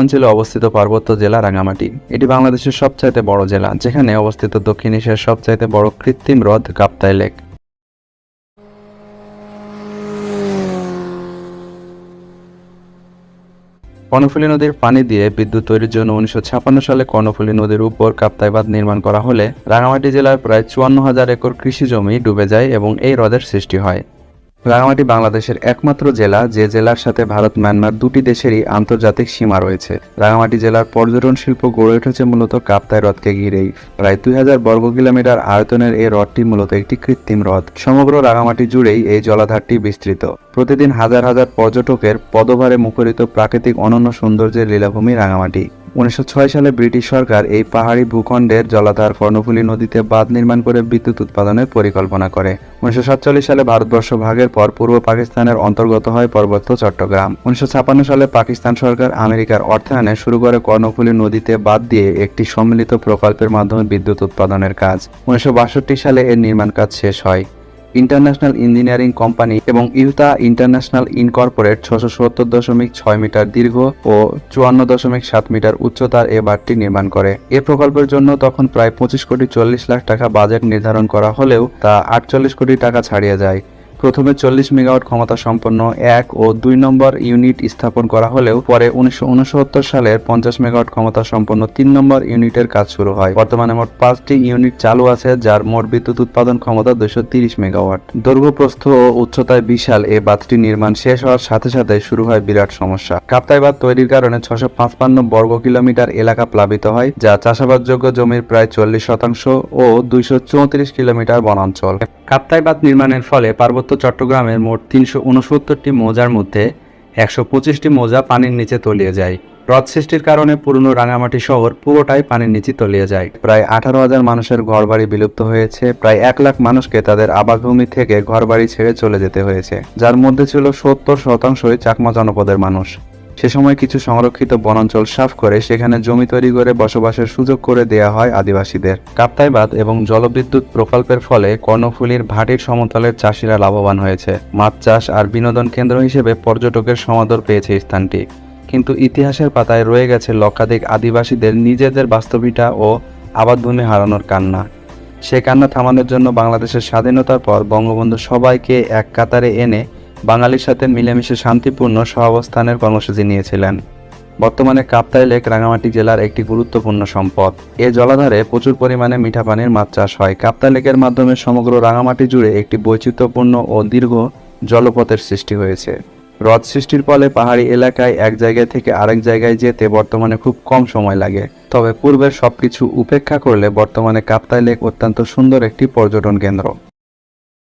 অঞ্চলে অবস্থিত পার্বত্য জেলা রাঙামাটি। এটি বাংলাদেশের সবচাইতে বড় জেলা, যেখানে অবস্থিত দক্ষিণ এশিয়ার সবচাইতে বড় কৃত্রিম হ্রদ কাপ্তাই লেক। কর্ণফুলী নদীর পানি দিয়ে বিদ্যুৎ তৈরির জন্য উনিশশো সালে কর্ণফুলী নদীর উপর কাপ্তাই বাঁধ নির্মাণ করা হলে রাঙামাটি জেলার প্রায় চুয়ান্ন হাজার একর কৃষি জমি ডুবে যায় এবং এই হ্রদের সৃষ্টি হয়। রাঙামাটি বাংলাদেশের একমাত্র জেলা, যে জেলার সাথে ভারত মায়ানমার দুটি দেশেরই আন্তর্জাতিক সীমা রয়েছে। রাঙামাটি জেলার পর্যটন শিল্প গড়ে উঠেছে মূলত কাপ্তাই হ্রদকে ঘিরেই। প্রায় দুই হাজার বর্গ কিলোমিটার আয়তনের এই হ্রদটি মূলত একটি কৃত্রিম হ্রদ। সমগ্র রাঙামাটি জুড়েই এই জলাধারটি বিস্তৃত। প্রতিদিন হাজার হাজার পর্যটকের পদভারে মুখরিত প্রাকৃতিক অনন্য সৌন্দর্যের লীলাভূমি রাঙামাটি। উনিশশো ছয় সালে ব্রিটিশ সরকার এই পাহাড়ি ভূখণ্ডের জলাধার কর্ণফুলী নদীতে বাঁধ নির্মাণ করে বিদ্যুৎ উৎপাদনের পরিকল্পনা করে। উনিশশো সাতচল্লিশ সালে ভারতবর্ষ ভাগের পর পূর্ব পাকিস্তানের অন্তর্গত হয় পার্বত্য চট্টগ্রাম। উনিশশো সালে পাকিস্তান সরকার আমেরিকার অর্থায়নে শুরু করে কর্ণফুলী নদীতে বাঁধ দিয়ে একটি সম্মিলিত প্রকল্পের মাধ্যমে বিদ্যুৎ উৎপাদনের কাজ। উনিশশো বাষট্টি সালে এর নির্মাণ কাজ শেষ হয়। ইন্টারন্যাশনাল ইঞ্জিনিয়ারিং কোম্পানি এবং ইউতা ইন্টারন্যাশনাল ইনকর্পোরেট ছশো সত্তর দশমিক ছয় মিটার দীর্ঘ ও চুয়ান্ন দশমিক সাত মিটার উচ্চতার এ বাঁধটি নির্মাণ করে। এ প্রকল্পের জন্য তখন প্রায় পঁচিশ কোটি চল্লিশ লাখ টাকা বাজেট নির্ধারণ করা হলেও তা আটচল্লিশ কোটি টাকা ছাড়িয়ে যায়। প্রথমে চল্লিশ মেগাওয়াট ক্ষমতা সম্পন্ন এক ও দুই নম্বর ইউনিট স্থাপন করা হলেও পরে উনিশশো উনসত্তর সালের পঞ্চাশ মেগাওয়াট ক্ষমতা সম্পন্ন তিন নম্বর ইউনিটের কাজ শুরু হয়। বর্তমানে মোট পাঁচটি ইউনিট চালু আছে, যার মোট বিদ্যুৎ উৎপাদন ক্ষমতা তিরিশ মেগাওয়াট। দৈর্ঘ্য, প্রস্থ ও উচ্চতায় বিশাল এ বাঁধটি নির্মাণ শেষ হওয়ার সাথে সাথে শুরু হয় বিরাট সমস্যা। কাপ্তাই বাঁধ তৈরির কারণে ছশো পাঁচপান্ন বর্গ কিলোমিটার এলাকা প্লাবিত হয়, যা চাষাবাদযোগ্য জমির প্রায় চল্লিশ শতাংশ ও দুইশো চৌত্রিশ কিলোমিটার বনাঞ্চল। কাপ্তাই বাঁধ নির্মাণের ফলে পার্বত্য চট্টগ্রামের মোট তিনশো উনসত্তরটি মৌজার মধ্যে একশো পঁচিশটি মৌজা পানির নিচে তলিয়ে যায়। হ্রদ সৃষ্টির কারণে পুরনো রাঙামাটি শহর পুরোটাই পানির নিচে তলিয়ে যায়। প্রায় আঠারো হাজার মানুষের ঘরবাড়ি বিলুপ্ত হয়েছে। প্রায় এক লাখ মানুষকে তাদের আবাসভূমি থেকে ঘরবাড়ি ছেড়ে চলে যেতে হয়েছে, যার মধ্যে ছিল সত্তর শতাংশই চাকমা জনপদের মানুষ। সে সময় কিছু সংরক্ষিত বনাঞ্চল সাফ করে সেখানে জমি তৈরি করে বসবাসের সুযোগ করে দেয়া হয় আদিবাসীদের। কাপ্তাই বাঁধ এবং জলবিদ্যুৎ প্রকল্পের ফলে কর্ণফুলীর ভাটির সমতলের চাষিরা লাভবান হয়েছে। মাছ চাষ আর বিনোদন কেন্দ্র হিসেবে পর্যটকের সমাদর পেয়েছে স্থানটি। কিন্তু ইতিহাসের পাতায় রয়ে গেছে লক্ষাধিক আদিবাসীদের নিজেদের বাস্তবিটা ও আবাদভূমি হারানোর কান্না। সে কান্না থামানোর জন্য বাংলাদেশের স্বাধীনতার পর বঙ্গবন্ধু সবাইকে এক কাতারে এনে বাঙালির সাথে মিলেমিশে শান্তিপূর্ণ সহাবস্থানের কর্মসূচি নিয়েছিলেন। বর্তমানে কাপ্তাই লেক, রাঙামাটি জেলার একটি গুরুত্বপূর্ণ সম্পদ। এ জলাধারে প্রচুর পরিমাণে মিঠা পানির মাছ চাষ হয়। কাপ্তাই লেকের মাধ্যমে সমগ্র রাঙামাটি জুড়ে একটি বৈচিত্র্যপূর্ণ ও দীর্ঘ জলপথের সৃষ্টি হয়েছে। হ্রদ সৃষ্টির ফলে পাহাড়ি এলাকায় এক জায়গা থেকে আরেক জায়গায় যেতে বর্তমানে খুব কম সময় লাগে। তবে পূর্বের সবকিছু উপেক্ষা করলে বর্তমানে কাপ্তাই লেক অত্যন্ত সুন্দর একটি পর্যটন কেন্দ্র।